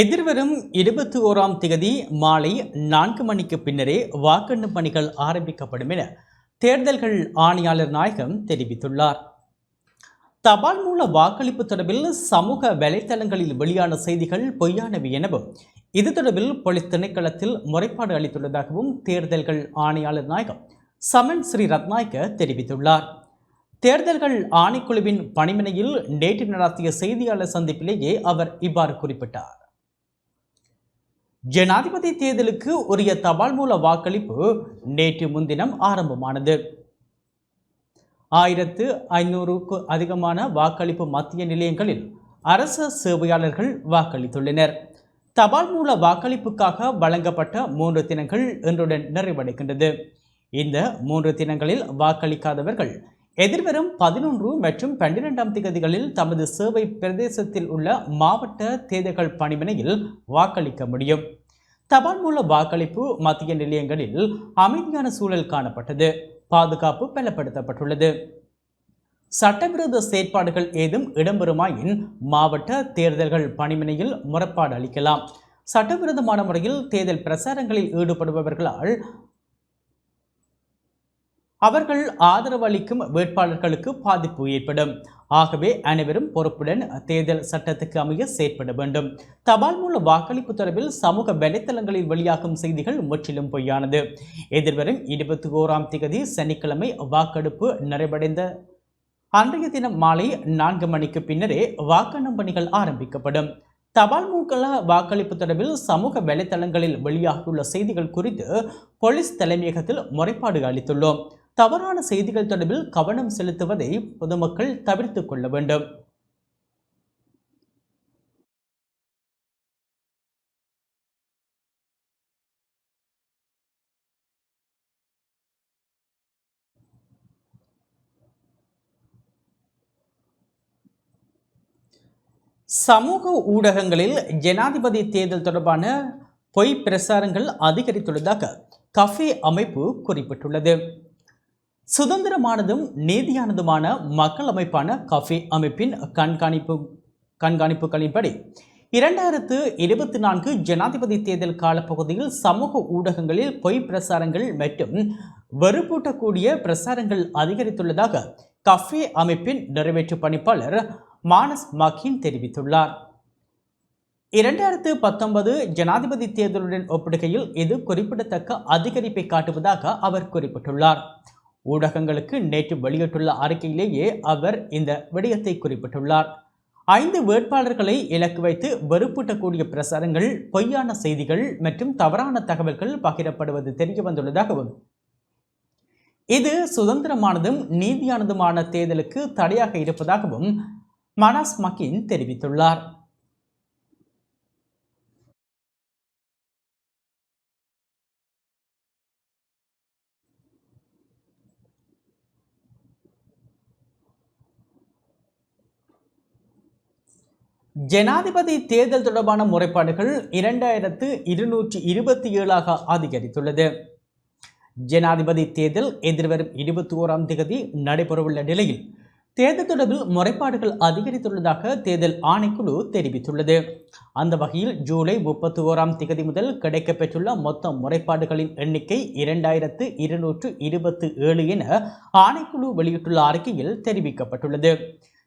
எதிர்வரும் இருபத்தி ஓராம் திகதி மாலை நான்கு மணிக்கு பின்னரே வாக்கெண்ணும் பணிகள் ஆரம்பிக்கப்படும் என தேர்தல்கள் ஆணையாளர் நாயகம் தெரிவித்துள்ளார். தபால் மூல வாக்களிப்பு தொடர்பில் சமூக வலைத்தளங்களில் வெளியான செய்திகள் பொய்யானவை எனவும் இது தொடர்பில் போலீஸ் திணைக்களத்தில் முறைப்பாடு அளித்துள்ளதாகவும் தேர்தல்கள் ஆணையாளர் நாயகம் சமன் ஸ்ரீ ரத்நாயக்க தெரிவித்துள்ளார். தேர்தல்கள் ஆணைக்குழுவின் பணிமனையில் நேற்று நடத்திய செய்தியாளர் சந்திப்பிலேயே அவர் இவ்வாறு குறிப்பிட்டார். ஜனாதிபதி தேர்தலுக்கு உரிய தபால் மூல வாக்களிப்பு நேற்று முன்தினம் ஆரம்பமானது. ஆயிரத்து ஐநூறுக்கு அதிகமான வாக்களிப்பு மத்திய நிலையங்களில் அரச சேவையாளர்கள் வாக்களித்துள்ளனர். தபால் மூல வாக்களிப்புக்காக வழங்கப்பட்ட மூன்று தினங்கள் இன்றுடன் நிறைவடைகின்றது. இந்த மூன்று தினங்களில் வாக்களிக்காதவர்கள் எதிர்வரும் பதினொன்று மற்றும் பன்னிரெண்டாம் திகதிகளில் தமது சேவை பிரதேசத்தில் உள்ள மாவட்ட தேர்தல்கள் பணிமனையில் வாக்களிக்க முடியும். தபால் மூல வாக்களிப்பு மத்திய நிலையங்களில் அமைதியான சூழல் காணப்பட்டது. பாதுகாப்பு பலப்படுத்தப்பட்டுள்ளது. சட்டவிரோத செயற்பாடுகள் ஏதும் இடம்பெறுமாயின் மாவட்ட தேர்தல்கள் பணிமனையில் முறைப்பாடு அளிக்கலாம். சட்டவிரோதமான முறையில் தேர்தல் பிரசாரங்களில் ஈடுபடுபவர்களால் அவர்கள் ஆதரவு அளிக்கும் வேட்பாளர்களுக்கு பாதிப்பு ஏற்படும். ஆகவே அனைவரும் பொறுப்புடன் தேர்தல் சட்டத்துக்கு அமைய செயற்பட வேண்டும். தபால் மூல வாக்களிப்பு தொடர்பில் சமூக வலைத்தளங்களில் வெளியாகும் செய்திகள் முற்றிலும் பொய்யானது. எதிர்வரும் இருபத்தி ஓராம் திகதி சனிக்கிழமை வாக்கெடுப்பு நிறைவடைந்த அன்றைய தினம் மாலை நான்கு மணிக்கு பின்னரே வாக்கெண்ணும் பணிகள் ஆரம்பிக்கப்படும். தபால் மூக்கல வாக்களிப்பு தொடர்பில் சமூக வலைத்தளங்களில் வெளியாகியுள்ள செய்திகள் குறித்து போலீஸ் தலைமையகத்தில் முறைப்பாடு அளித்துள்ளோம். தவறான செய்திகள் தொடர்பில் கவனம் செலுத்துவதை பொதுமக்கள் தவிர்த்துக் கொள்ள வேண்டும். சமூக ஊடகங்களில் ஜனாதிபதி தேர்தல் தொடர்பான பொய் பிரசாரங்கள் அதிகரித்துள்ளதாக கஃபே அமைப்பு குறிப்பிட்டுள்ளது. சுதந்திரமானதும் நீதியானதுமான மக்கள் அமைப்பான கஃபே அமைப்பின் கண்காணிப்பு கண்காணிப்புகளின்படி இரண்டாயிரத்து இருபத்தி நான்கு ஜனாதிபதி தேர்தல் காலப்பகுதியில் சமூக ஊடகங்களில் பொய் பிரசாரங்கள் மற்றும் வெறுப்பூட்டக்கூடிய பிரசாரங்கள் அதிகரித்துள்ளதாக கஃபே அமைப்பின் நிறைவேற்று பணிப்பாளர் மானஸ் மக்கின் தெரிவித்துள்ளார். இரண்டாயிரத்து பத்தொன்பது ஜனாதிபதி தேர்தலுடன் ஒப்பிடுகையில் இது குறிப்பிடத்தக்க அதிகரிப்பை காட்டுவதாக அவர் குறிப்பிட்டுள்ளார். ஊடகங்களுக்கு நேற்று வெளியிட்டுள்ள அறிக்கையிலேயே அவர் இந்த விடயத்தை குறிப்பிட்டுள்ளார். ஐந்து வேட்பாளர்களை இலக்கு வைத்து வெறுப்பூட்டக்கூடிய பிரசாரங்கள் பொய்யான செய்திகள் மற்றும் தவறான தகவல்கள் பகிரப்படுவது தெரிய வந்துள்ளதாகவும் இது சுதந்திரமானதும் நீதியானதுமான தேர்தலுக்கு தடையாக இருப்பதாகவும் மனாஸ் மக்கின் தெரிவித்துள்ளார். ஜனாதிபதி தேர்தல் தொடர்பான முறைப்பாடுகள் இரண்டாயிரத்து இருநூற்றி இருபத்தி ஏழாக அதிகரித்துள்ளது. ஜனாதிபதி தேர்தல் எதிர்வரும் இருபத்தி ஓராம் தேதி நடைபெறவுள்ள நிலையில் தேர்தல் தொடர்பில் முறைப்பாடுகள் அதிகரித்துள்ளதாக தேர்தல் ஆணைக்குழு தெரிவித்துள்ளது. அந்த வகையில் ஜூலை முப்பத்தி ஓராம் திகதி முதல் கிடைக்கப்பெற்றுள்ள மொத்த முறைப்பாடுகளின் எண்ணிக்கை இரண்டாயிரத்து இருநூற்று இருபத்தி ஏழு என ஆணைக்குழு வெளியிட்டுள்ள அறிக்கையில் தெரிவிக்கப்பட்டுள்ளது.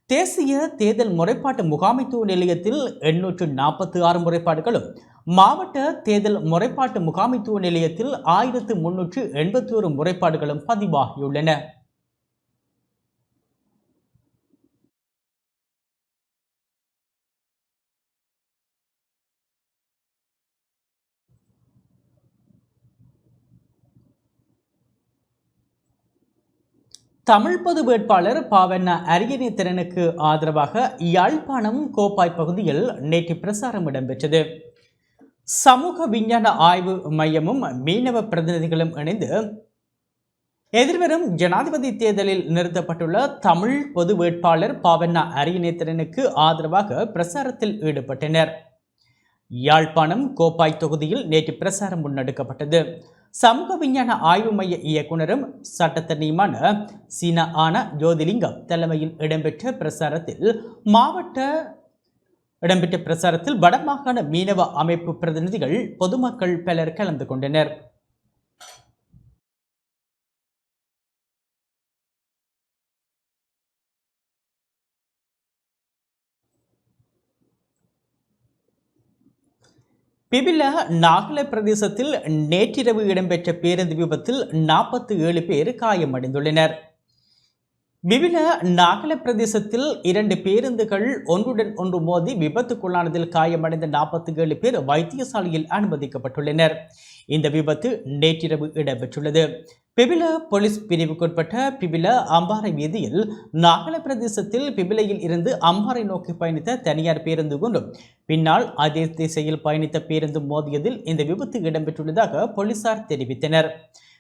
தேசிய தேர்தல் முறைப்பாட்டு முகாமைத்துவ நிலையத்தில் எண்ணூற்று நாற்பத்தி ஆறு முறைப்பாடுகளும் மாவட்ட தேர்தல் முறைப்பாட்டு முகாமைத்துவ நிலையத்தில் ஆயிரத்து முன்னூற்று எண்பத்தி ஒரு முறைப்பாடுகளும் பதிவாகியுள்ளன. தமிழ் பொது வேட்பாளர் பாவண்ண அரியணைத்திறனுக்கு ஆதரவாக யாழ்ப்பாணம் கோப்பாய் பகுதியில் நேற்று பிரசாரம் இடம்பெற்றது. சமூக விஞ்ஞான ஆய்வு மையமும் மீனவ பிரதிநிதிகளும் இணைந்து எதிர்வரும் ஜனாதிபதி தேர்தலில் நிறுத்தப்பட்டுள்ள தமிழ் பொது வேட்பாளர் பாவண்ண அரியநேத்திரனுக்கு ஆதரவாக பிரசாரத்தில் ஈடுபட்டனர். யாழ்ப்பாணம் கோப்பாய் தொகுதியில் நேற்று பிரசாரம் முன்னெடுக்கப்பட்டது. சமூக விஞ்ஞான ஆய்வு மைய இயக்குனரும் சட்டத்தனியுமான சீனா ஆன ஜோதிலிங்கம் தலைமையில் இடம்பெற்ற பிரசாரத்தில் மாவட்ட இடம்பெற்ற பிரசாரத்தில் வடமாகாண மீனவ அமைப்பு பிரதிநிதிகள் பொதுமக்கள் பலர் கலந்து கொண்டனர். பிபில நாகலை பிரதேசத்தில் நேற்றிரவு இடம்பெற்ற பேருந்து விபத்தில் நாற்பத்தி ஏழு பேர் காயமடைந்துள்ளனர். விவில நாகல பிரதேசத்தில் இரண்டு பேருந்துகள் ஒன்றுடன் ஒன்று மோதி விபத்துக்குள்ளானதில் காயமடைந்த நாற்பத்தி ஏழு பேர் வைத்தியசாலையில் அனுமதிக்கப்பட்டுள்ளனர். இந்த விபத்து நேற்றிரவு இடம்பெற்றுள்ளது. பிபில போலீஸ் பிரிவுக்குட்பட்ட பிபில அம்பாறை வீதியில் நாகல பிரதேசத்தில் பிபிலையில் இருந்து அம்பாறை நோக்கி பயணித்த தனியார் பேருந்து கொண்டும் பின்னால் அதே திசையில் பயணித்த பேருந்து மோதியதில் இந்த விபத்து இடம்பெற்றுள்ளதாக போலீசார் தெரிவித்தனர்.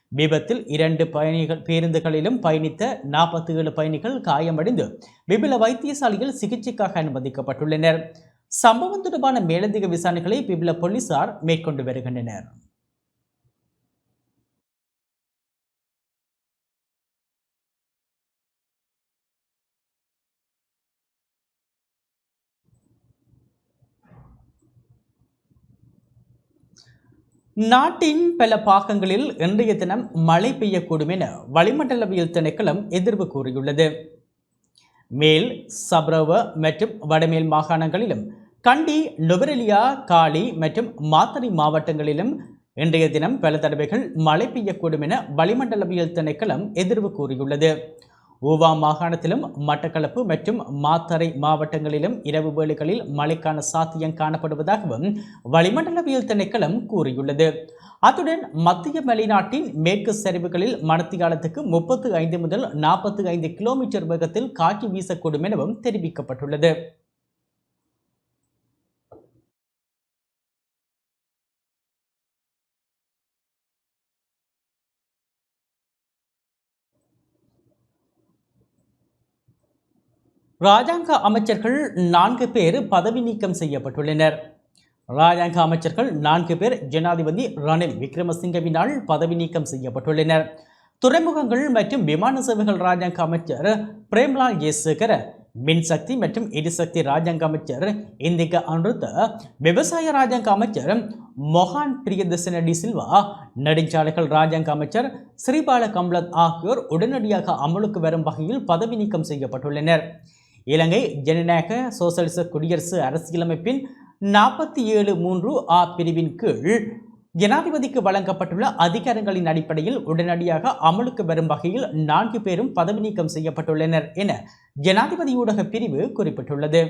விபத்தில் இரண்டு பயணிகள் பேருந்துகளிலும் பயணித்த நாற்பத்தி ஏழு பயணிகள் காயமடைந்து விபில வைத்தியசாலையில் சிகிச்சைக்காக அனுமதிக்கப்பட்டுள்ளனர். சம்பவம் தொடர்பான மேலதிக விசாரணைகளை பிபில போலீசார் மேற்கொண்டு வருகின்றனர். நாட்டின் பல பாகங்களில் இன்றைய தினம் மழை பெய்யக்கூடும் என வளிமண்டலவியல் திணைக்களம் எதிர்வு கூறியுள்ளது. மேல் சப்ரவ மற்றும் வடமேல் மாகாணங்களிலும் கண்டி நுவரெலியா காலி மற்றும் மாத்தறை மாவட்டங்களிலும் இன்றைய தினம் பல தடவைகள் மழை பெய்யக்கூடும் என வளிமண்டலவியல் திணைக்களம் எதிர்வு கூறியுள்ளது. ஊவா மாகாணத்திலும் மட்டக்களப்பு மற்றும் மாத்தறை மாவட்டங்களிலும் இரவு வேளைகளில் மழைக்கான சாத்தியம் காணப்படுவதாகவும் வளிமண்டலவியல் திணைக்களம் கூறியுள்ளது. அத்துடன் மத்திய வெளிநாட்டின் மேற்கு சரிவுகளில் மணத்தியாலத்துக்கு முப்பத்து ஐந்து முதல் நாற்பத்தி ஐந்து கிலோமீட்டர் வேகத்தில் காற்று வீசக்கூடும் எனவும் தெரிவிக்கப்பட்டுள்ளது. ராஜாங்க அமைச்சர்கள் நான்கு பேர் பதவி நீக்கம் செய்யப்பட்டுள்ளனர். ராஜாங்க அமைச்சர்கள் நான்கு பேர் ஜனாதிபதி ரணில் விக்ரமசிங்கவினால் பதவி நீக்கம் செய்யப்பட்டுள்ளனர். துறைமுகங்கள் மற்றும் விமான சேவைகள் ராஜாங்க அமைச்சர் பிரேம்லால் ஜெயசேகர் மின்சக்தி மற்றும் எரிசக்தி ராஜாங்க அமைச்சர் இந்திக அனுருத்த விவசாய ராஜாங்க அமைச்சர் மொஹான் பிரியதர்சன டி சில்வா நெடுஞ்சாலைகள் ராஜாங்க அமைச்சர் ஸ்ரீபால கம்லத் ஆகியோர் உடனடியாக அமலுக்கு வரும் வகையில் பதவி நீக்கம் செய்யப்பட்டுள்ளனர். இலங்கை ஜனநாயக சோசலிச குடியரசு அரசியலமைப்பின் நாற்பத்தி ஏழு மூன்று ஆ பிரிவின் கீழ் ஜனாதிபதிக்கு வழங்கப்பட்டுள்ள அதிகாரங்களின் அடிப்படையில் உடனடியாக அமலுக்கு வரும் வகையில் நான்கு பேரும் பதவி நீக்கம் செய்யப்பட்டுள்ளனர் என ஜனாதிபதி ஊடக பிரிவு குறிப்பிட்டுள்ளது.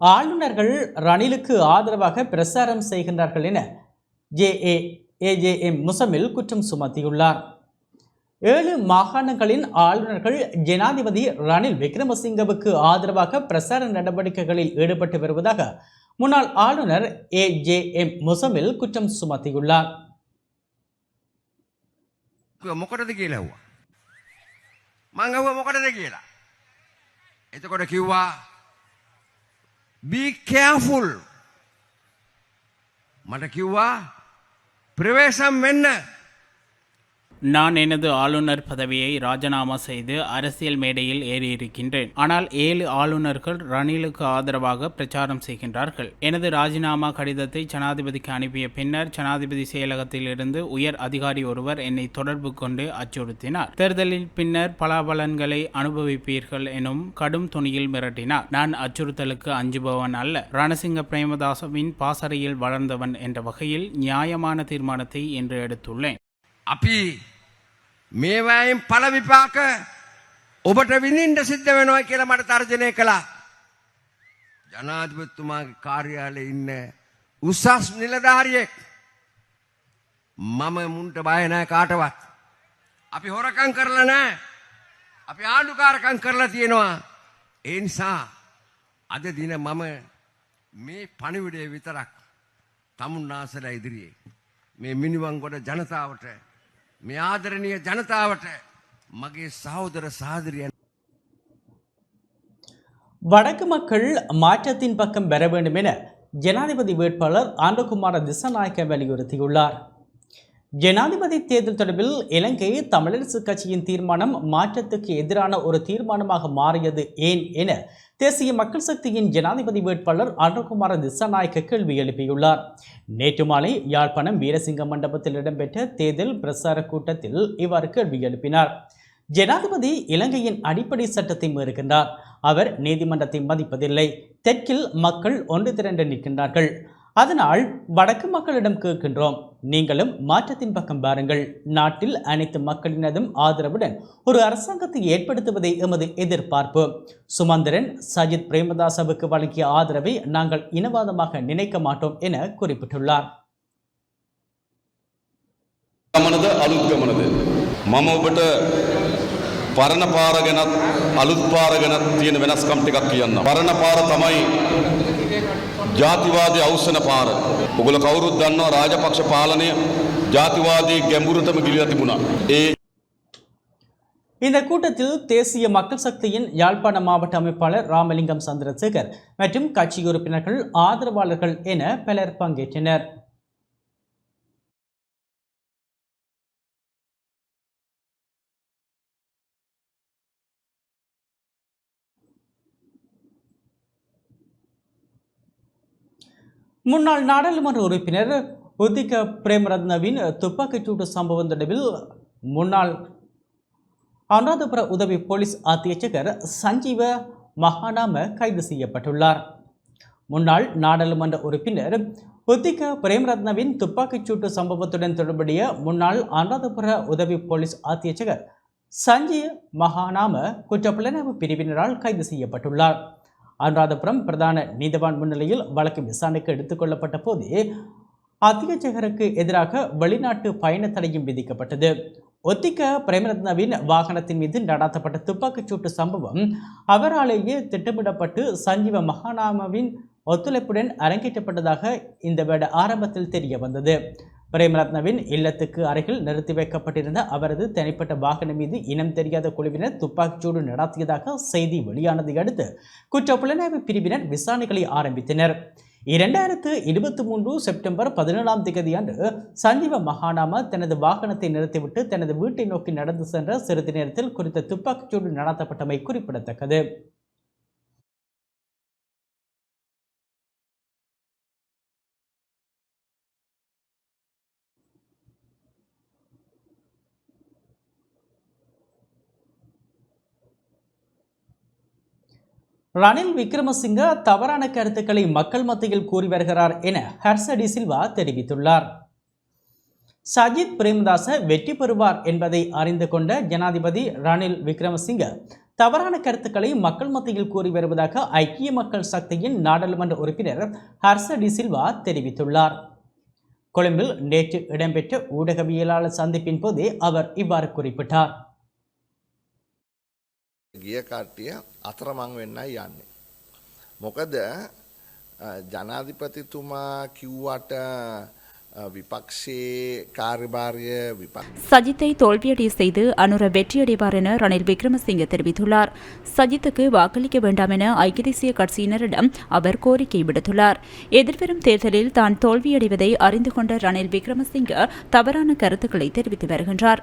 ஆளுநர்கள் ரணிலுக்கு ஆதரவாக பிரசாரம் செய்கின்றார்கள் என ஜே ஏ ஏஜேஎம் முசமில் குற்றம் சுமத்தியுள்ளார் ஏழு மாகாணங்களின் ஆளுநர்கள் ஜனாதிபதி ரணில் விக்ரமசிங்கவுக்கு ஆதரவாக பிரசார நடவடிக்கைகளில் ஈடுபட்டு வருவதாக முன்னாள் ஆளுநர் ஏ ஜே எம் முசமில் குற்றம் சுமத்தியுள்ளார் මොකටද කියලා ඇහුවා. මං ඇහුවා මොකටද කියලා. එතකොට කිව්වා be careful. මට කිව්වා ප්‍රවේශම් වෙන්න. நான் எனது ஆளுநர் பதவியை ராஜினாமா செய்து அரசியல் மேடையில் ஏறியிருக்கின்றேன். ஆனால் ஏழு ஆளுநர்கள் ரணிலுக்கு ஆதரவாக பிரச்சாரம் செய்கின்றார்கள். எனது ராஜினாமா கடிதத்தை ஜனாதிபதிக்கு அனுப்பிய பின்னர் ஜனாதிபதி செயலகத்திலிருந்து உயர் அதிகாரி ஒருவர் என்னை தொடர்பு கொண்டு அச்சுறுத்தினார். தேர்தலில் பின்னர் பலாபலன்களை அனுபவிப்பீர்கள் எனும் கடும் துணியில் மிரட்டினார். நான் அச்சுறுத்தலுக்கு அஞ்சுபவன் அல்ல. ரணசிங்க பிரேமதாசவின் பாசறையில் வளர்ந்தவன் என்ற வகையில் நியாயமான தீர்மானத்தை இன்று எடுத்துள்ளேன். අපි මේවයින් පල විපාක ඔබට විඳින්ට සිද්ධ වෙනවා කියලා මට තර්ජනය කළා. ජනාධිපතිතුමාගේ කාර්යාලයේ ඉන්න උසස් නිලධාරියෙක් මම මුන්ට බයනෑ කාටවත්. අපි හොරකං කරලා නෑ. අපි ආණ්ඩුකාරකං කරලා තියෙනවා. ඒ නිසා අද දින මම මේ පණිවිඩය විතරක් තමුන්නාසල ඉදිරියේ. මේ මිනිවංගොඩ ජනතාවට මේ ආදරණීය ජනතාවට මගේ සහෝදර සාදරියන් வடக்கு மக்கள் மாற்றத்தின் பக்கம் பெற வேண்டும் என ஜனாதிபதி வேட்பாளர் ஆண்டகுமார திசநாயக்க வலியுறுத்தியுள்ளார் ஜனாதிபதி தேர்தல் தொடர்பில் இலங்கை தமிழரசு கட்சியின் தீர்மானம் மாற்றத்துக்கு எதிரான ஒரு தீர்மானமாக மாறியது ஏன் என தேசிய மக்கள் சக்தியின் ஜனாதிபதி வேட்பாளர் அருண்குமார திசாநாயக்க கேள்வி எழுப்பியுள்ளார். நேற்று மாலை யாழ்ப்பாணம் வீரசிங்க மண்டபத்தில் இடம்பெற்ற தேர்தல் பிரசார கூட்டத்தில் இவ்வாறு கேள்வி எழுப்பினார். ஜனாதிபதி இலங்கையின் அடிப்படை சட்டத்தை மீறுகின்றார். அவர் நீதிமன்றத்தை மதிப்பதில்லை. தெற்கில் மக்கள் ஒன்று திரண்டு நிற்கின்றார்கள். அதனால் வடக்கு மக்களிடம் கேட்கின்றோம் நீங்களும் மாற்றத்தின் பக்கம் பாருங்கள் நாட்டில் அனைத்து மக்களினதும் ஆதரவுடன் ஒரு அரசாங்கத்தை ஏற்படுத்துவதே எமது எதிர்பார்ப்பு சுமந்திரன் சஜித் பிரேமதாசவுக்கு வழங்கிய ஆதரவை நாங்கள் இனவாதமாக நினைக்க மாட்டோம் என குறிப்பிட்டுள்ளார் ගමනද අලුත් ගමනද. මම ඔබට පරණ පාර ගැනත් අලුත් පාර ගැනත් තියෙන වෙනස්කම් ටිකක් කියන්න. පරණ පාර තමයි ජාතිවාදය අවසන පාර. ඔගොල කවුරුත් දන්නවා රාජපක්ෂ පාලනය ජාතිවාදී ගැඹුරටම ගිලිලා තිබුණා. ඒ இந்த கூட்டத்தில் தேசிய மக்கள் சக்தியின் யாழ்ப்பாண மாவட்ட அமைப்பாளர் ராமலிங்கம் சந்திரசேகர் மற்றும் கட்சி உறுப்பினர்கள் ஆதரவாளர்கள் என பலர் பங்கேற்றனர் முன்னாள் நாடாளுமன்ற உறுப்பினர் உத்திக பிரேமரத்னவின் துப்பாக்கிச்சூடு சம்பவம் தொடர்பில் முன்னாள் அனுராதபுர உதவி போலீஸ் அத்தியட்சகர் சஞ்சீவ மகாநாம கைது செய்யப்பட்டுள்ளார். முன்னாள் நாடாளுமன்ற உறுப்பினர் உத்திக பிரேமரத்னவின் துப்பாக்கிச்சூட்டு சம்பவத்துடன் தொடர்புடைய முன்னாள் அனுராதபுர உதவி போலீஸ் அத்தியட்சகர் சஞ்சீவ் மகாநாம குற்றப்புலனாய்வு பிரிவினரால் கைது செய்யப்பட்டுள்ளார். அனுராதபுரம் பிரதான நீதவான் முன்னிலையில் வழக்கு விசாரணைக்கு எடுத்துக் கொள்ளப்பட்ட போது அத்தியட்சகருக்கு எதிராக வெளிநாட்டு பயண தடையும் விதிக்கப்பட்டது. ஒத்திக்க பிரேமரத்னவின் வாகனத்தின் மீது நடாத்தப்பட்ட துப்பாக்கிச்சூட்டு சம்பவம் அவராலேயே திட்டமிடப்பட்டு சஞ்சீவ மகாநாமவின் ஒத்துழைப்புடன் அரங்கேற்றப்பட்டதாக இந்த வேட ஆரம்பத்தில் தெரிய வந்தது பிரேமரத்னவின் இல்லத்துக்கு அருகில் நிறுத்தி வைக்கப்பட்டிருந்த அவரது தனிப்பட்ட வாகனம் மீது இனம் தெரியாத குழுவினர் துப்பாக்கிச்சூடு நடத்தியதாக செய்தி வெளியானதை அடுத்து குற்ற புலனாய்வு பிரிவினர் விசாரணைகளை ஆரம்பித்தனர். இரண்டாயிரத்து இருபத்தி மூன்று செப்டம்பர் பதினேழாம் தேதி சஞ்சீவ மகாநாம தனது வாகனத்தை நிறுத்திவிட்டு தனது வீட்டை நோக்கி நடந்து சென்ற சிறிது நேரத்தில் குறித்த துப்பாக்கிச்சூடு நடத்தப்பட்டமை குறிப்பிடத்தக்கது. ரணில் விக்ரமசிங்க தவறான கருத்துக்களை மக்கள் மத்தியில் கூறி வருகிறார் என ஹர்சடி சில்வா தெரிவித்துள்ளார். சஜித் பிரேமதாச வெற்றி பெறுவார் என்பதை அறிந்து கொண்ட ஜனாதிபதி ரணில் விக்ரமசிங்க தவறான கருத்துக்களை மக்கள் மத்தியில் கூறி வருவதாக ஐக்கிய மக்கள் சக்தியின் நாடாளுமன்ற உறுப்பினர் ஹர்சடி சில்வா தெரிவித்துள்ளார். கொழும்பில் நேற்று இடம்பெற்ற ஊடகவியலாளர் சந்திப்பின் போதே அவர் இவ்வாறு குறிப்பிட்டார். ගිය කට්ටිය අතරමං වෙන්නයි යන්නේ. මොකද අ, ජනාධිපතිතුමා කිව්වට අ, විපක්ෂයේ කාර්යභාරය විපක් சஜித்தை தோல்வியடைய செய்து அனுர வெற்றியடைவார் என ரணில் விக்ரமசிங்கே தெரிவித்துள்ளார் சஜித்துக்கு வாக்களிக்க வேண்டாம் என ஐக்கிய தேசிய கட்சியினரிடம் அவர் கோரிக்கை விடுத்துள்ளார் எதிர்வரும் தேர்தலில் தான் தோல்வியடைவதை அறிந்து கொண்ட ரணில் விக்ரமசிங்க தவறான கருத்துக்களை தெரிவித்து வருகின்றார்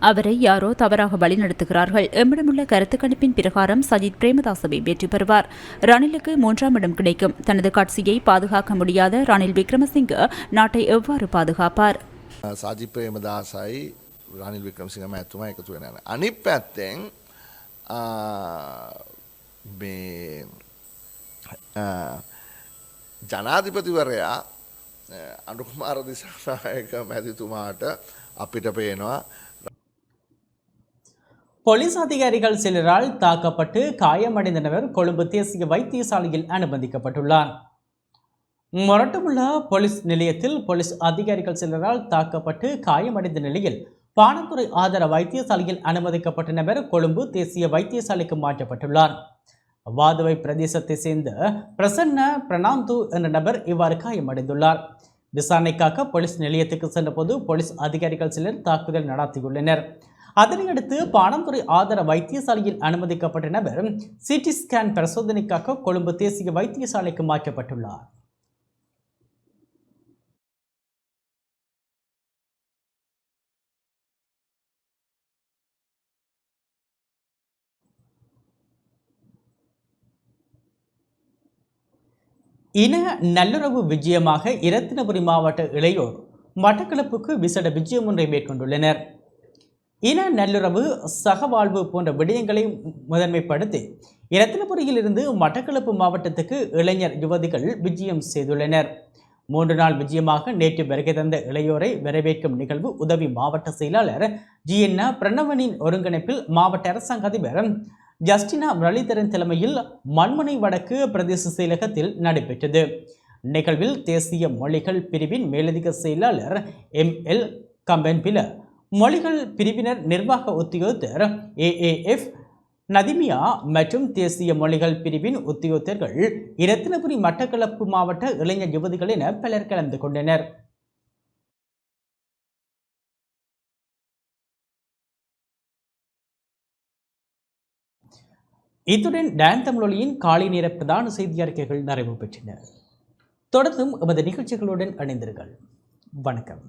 அவரை யாரோ தவறாக வழிநடத்துகிறார்கள் எம்மிடமுள்ள கருத்து கணிப்பின் பிரகாரம் சஜித் பிரேமதாசவை வெற்றி பெறுவார் ரணிலுக்கு மூன்றாம் இடம் கிடைக்கும் தனது கட்சியை பாதுகாக்க முடியாத ரணில் விக்ரமசிங்க நாட்டை எவ்வாறு பாதுகாப்பார் සජි ප්‍රේමදාසයි රනිල් වික්‍රමසිංහ මැතුම එකතු වෙන. අනිත් පැත්තෙන් අ, මේ අ, ජනාධිපතිවරයා අඩුකුමාර දිසානායක මැතිතුමාට අපිට පේනවා போலீஸ் அதிகாரிகள் சிலரால் தாக்கப்பட்டு காயமடைந்த நபர் கொழும்பு தேசிய வைத்தியசாலையில் அனுமதிக்கப்பட்டுள்ளார். மொரட்டுமுள்ள போலீஸ் நிலையத்தில் போலீஸ் அதிகாரிகள் சிலரால் தாக்கப்பட்டு காயமடைந்த நிலையில் பானக்குறை ஆதார வைத்தியசாலையில் அனுமதிக்கப்பட்ட நபர் கொழும்பு தேசிய வைத்தியசாலைக்கு மாற்றப்பட்டுள்ளார். வாதுவை பிரதேசத்தை சேர்ந்த பிரசன்ன பிரணாந்து என்ற நபர் இவ்வாறு காயமடைந்துள்ளார். விசாரணைக்காக போலீஸ் நிலையத்துக்கு சென்றபோது போலீஸ் அதிகாரிகள் சிலர் தாக்குதல் நடத்தியுள்ளனர். அதனையடுத்து பாணந்துறை ஆதார வைத்தியசாலையில் அனுமதிக்கப்பட்ட நபர் சிடி ஸ்கேன் பரிசோதனைக்காக கொழும்பு தேசிய வைத்தியசாலைக்கு மாற்றப்பட்டுள்ளார். இன நல்லுறவு விஜயமாக இரத்தினபுரி மாவட்ட இளையோர் மட்டக்களப்புக்கு விசேட விஜயம் ஒன்றை மேற்கொண்டுள்ளனர். இன நல்லுறவு சகவாழ்வு போன்ற விடயங்களை முதன்மைப்படுத்தி இரத்தினபுரியில் இருந்து மட்டக்களப்பு மாவட்டத்துக்கு இளைஞர் யுவதிகள் விஜயம் செய்துள்ளனர். மூன்று நாள் விஜயமாக நேற்று வருகை தந்த இளையோரை வரவேற்கும் நிகழ்வு உதவி மாவட்ட செயலாளர் ஜி. என்ன பிரணவனின் ஒருங்கிணைப்பில் மாவட்ட அரசாங்க அதிபர் ஜஸ்டினா முரளிதரன் தலைமையில் மண்முனை வடக்கு பிரதேச செயலகத்தில் நடைபெற்றது. நிகழ்வில் தேசிய மொழிகள் பிரிவின் மேலதிக செயலாளர் எம். எல். கம்பன்பில மொழிகள் பிரிவினர் நிர்வாக உத்தியோகத்தர் ஏஏஎஃப் நதிமியா மற்றும் தேசிய மொழிகள் பிரிவின் உத்தியோகத்தர்கள் இரத்தினபுரி மட்டக்களப்பு மாவட்ட இளைஞர் யுவதிகள் என பலர் கலந்து கொண்டனர். இத்துடன் டான் தமிழொலியின் காலை நேர பிரதான செய்தி அறிக்கைகள் நிறைவு பெற்றன. தொடர்ந்தும் எமது நிகழ்ச்சிகளுடன் இணைந்தீர்கள் வணக்கம்.